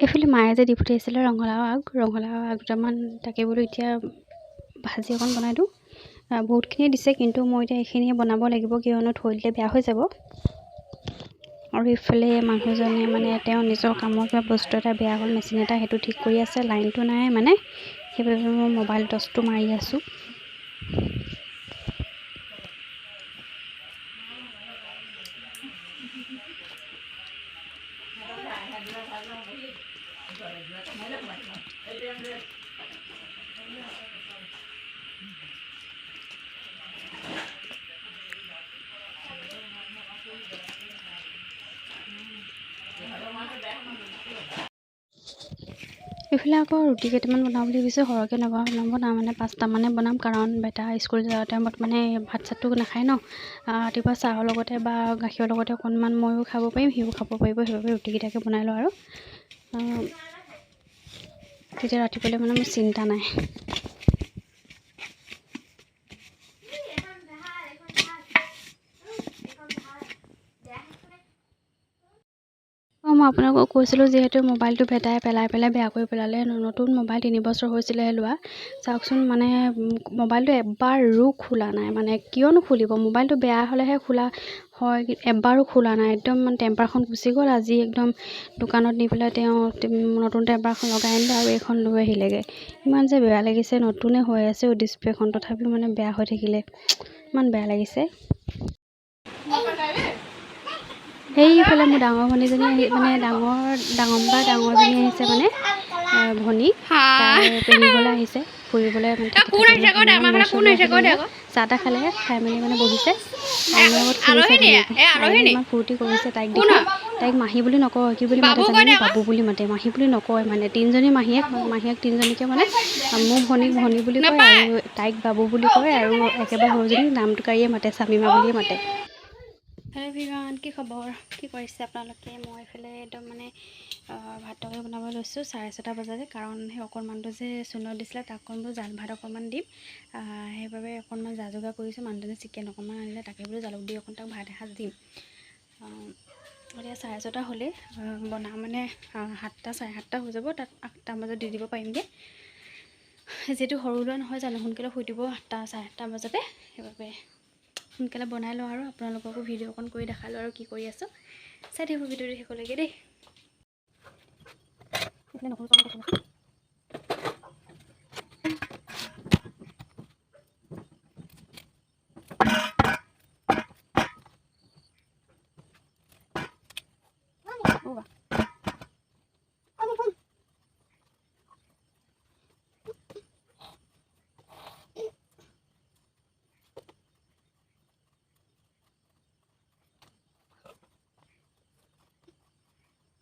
এইফালে মায়ে যে দি পঠিয়াইছিলে ৰঙালাও আগ ৰঙালাও আগ দুটামান তাকে বোলো এতিয়া ভাজি অকণ বনাই দিওঁ। বহুতখিনিয়ে দিছে কিন্তু মই এতিয়া এইখিনিয়ে বনাব লাগিব কিয়নো থৈ দিলে বেয়া হৈ যাব। আৰু ইফালে মানুহজনে মানে তেওঁ নিজৰ কামৰ কিবা বস্তু এটা বেয়া হ'ল মেচিন এটা সেইটো ঠিক কৰি আছে লাইনটো নাই মানে। সেইবাবে মই মোবাইল টচটো মাৰি আছোঁ। Thank you. এইফালে আকৌ ৰুটি কেইটামান বনাম বুলি ভাবিছোঁ সৰহকৈ নবনাওঁ নবনাওঁ মানে পাঁচটামানে বনাম কাৰণ বেটা স্কুল যোৱা টাইমত মানে ভাত চাতটো নাখায় ন। ৰাতিপুৱা চাহৰ লগতে বা গাখীৰৰ লগতে অকণমান ময়ো খাব পাৰিম সিও খাব পাৰিব সেইবাবে ৰুটিকেইটাকে বনাই লওঁ আৰু। তেতিয়া ৰাতিপুৱালৈ মানে মোৰ চিন্তা নাই অঁ মই আপোনালোকক কৈছিলোঁ যিহেতু মোবাইলটো ভেটাই পেলাই পেলাই বেয়া কৰি পেলালে নতুন মোবাইল তিনি বছৰ হৈছিলেহে লোৱা। চাওকচোন মানে মোবাইলটো এবাৰো খোলা নাই মানে কিয়নো খুলিব? মোবাইলটো বেয়া হ'লেহে খোলা হয় এবাৰো খোলা নাই। একদম মানে টেম্পাৰখন গুচি গ'ল আজি একদম দোকানত নি পেলাই তেওঁ নতুন টেম্পাৰখন লগাই আনিলে আৰু এইখন লৈ আহিলেগৈ। ইমান যে বেয়া লাগিছে নতুনে হৈ আছে ডিছপ্লেখন তথাপিও মানে বেয়া হৈ থাকিলে। ইমান বেয়া লাগিছে। সেইফালে মোৰ ডাঙৰ ভনীজনী আহি মানে ডাঙৰ ডাঙৰ বা ডাঙৰজনী আহিছে মানে ভনী। পেহিবলৈ আহিছে ফুৰিবলৈ মানে চাহ তাহ খালে খাই মেলি মানে বহিছে। ইমান ফূৰ্তি কৰিছে। তাইক দেখি তাইক মাহী বুলি নকয় কি বুলি মাতে জানে বাবু বুলি মাতে। মাহী বুলি নকয় মানে। তিনিজনী মাহীয়েক মাহীয়েক তিনিজনীকে মানে মোৰ ভনীক ভনী বুলি কয় আৰু তাইক বাবু বুলি কয় আৰু একেবাৰে সৰুজনীক নামটো কাৰিয়ে মাতে স্বামীমা বুলিয়ে মাতে। হেল্ল' ভিভান কি খবৰ কি কৰিছে আপোনালোকে? মই এইফালে একদম মানে ভাত তৰকাৰী বনাব লৈছোঁ চাৰে ছটা বজাতে কাৰণ সেই অকণমানটো যে চূণত দিছিলে তাক অকণমান জাল ভাত অকণমান দিম। সেইবাবে অকণমান যা যোগাৰ কৰিছোঁ মানুহজনে চিকেন অকণমান আনিলে তাকে বোলো জালুক দি অকণ তাক ভাত এসাঁজ দিম। এতিয়া চাৰে ছটা হ'লেই বনা মানে সাতটা চাৰে সাতটা হৈ যাব তাত আঠটা বজাত দি দিব পাৰিমগৈ। যিহেতু সৰু ল'ৰা নহয় জানো সোনকালে শুই দিব আঠটা চাৰে আঠটা বজাতে সেইবাবে সোনকালে বনাই লওঁ আৰু আপোনালোককো ভিডিঅ' অকণ কৰি দেখালোঁ আৰু কি কৰি আছোঁ। চাই থাকিব ভিডিঅ'টো শেষলৈকে দেই।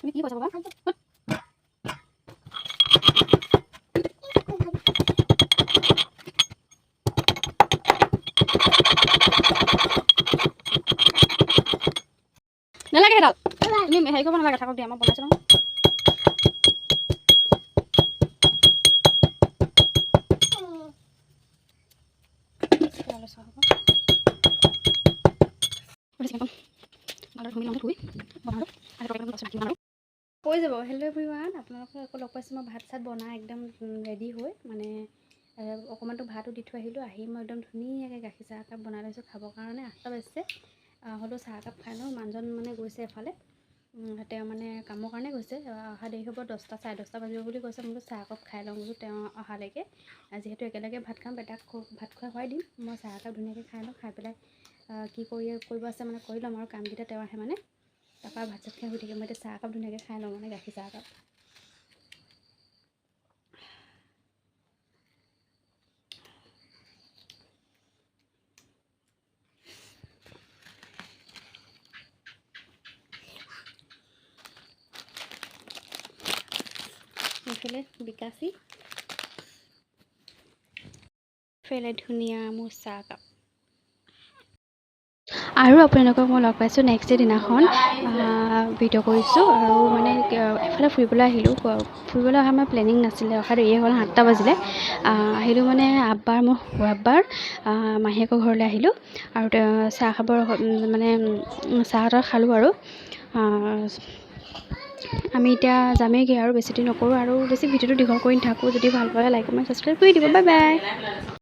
তুমি কি করছ বাবা নালাগে হেৰাল তুমি হেৰি কৰিব নালাগে, থাকক দিয়া, মই বনাইছোঁ ভালদৰে ধুই লওঁ ধুই বনালোঁ আৰু বনালোঁ কৈ যাব। হেল্ল' এভৰিৱান আপোনালোকক আকৌ লগ পাইছোঁ। মই ভাত চাত বনাই একদম ৰেডি হৈ মানে অকণমানতো ভাতো দি থৈ আহিলোঁ। আহি মই একদম ধুনীয়াকৈ গাখীৰ চাহ একাপ বনাই লৈছোঁ খাবৰ কাৰণে। আঠটা বাজিছে। হ'লেও চাহ একাপ খাই লওঁ। মানুহজন মানে গৈছে এফালে। তেওঁ মানে কামৰ কাৰণে গৈছে। অহা দেৰি হ'ব। দহটা চাৰে দহটা বাজিব বুলি কৈছে। মই বোলো চাহ একাপ খাই লওঁ বোলো তেওঁ অহালৈকে। যিহেতু একেলগে ভাত খাম বেটাক ভাত খোৱাই খুৱাই দিম মই চাহ একাপ ধুনীয়াকৈ খাই লওঁ। খাই পেলাই কি কৰি কৰিব আছে মানে কৰি ল'ম আৰু। কামকেইটা তেওঁ আহে মানে। তাৰপৰা ভাত চাত খাই শুই থাকিম। মই এতিয়া চাহ একাপ ধুনীয়াকৈ খাই লওঁ মানে গাখীৰ চাহ একাপ এইফালে বিকাশী। এইফালে ধুনীয়া মোৰ চাহকাপ আৰু আপোনালোকক মই লগ পাইছোঁ নেক্সট ডে দিনাখন ভিডিঅ' কৰিছোঁ আৰু মানে এফালে ফুৰিবলৈ আহিলোঁ ফুৰিবলৈ অহা আমাৰ প্লেনিং নাছিলে অহা দেৰিয়ে হ'ল সাতটা বাজিলে। আহিলোঁ মানে আব্বাৰ মোৰ আব্বাৰ মাহীয়েকৰ ঘৰলৈ আহিলোঁ আৰু চাহ খাবৰ মানে চাহ তাহ খালোঁ আৰু। আমি এতিয়া যামেইগৈ আৰু বেছি দিন নকৰোঁ আৰু বেছি ভিডিঅ'টো দীঘল কৰি নাথাকোঁ যদি ভাল পালে লাইক কমেণ্ট ছাবস্ক্ৰাইব কৰি দিব বাই বাই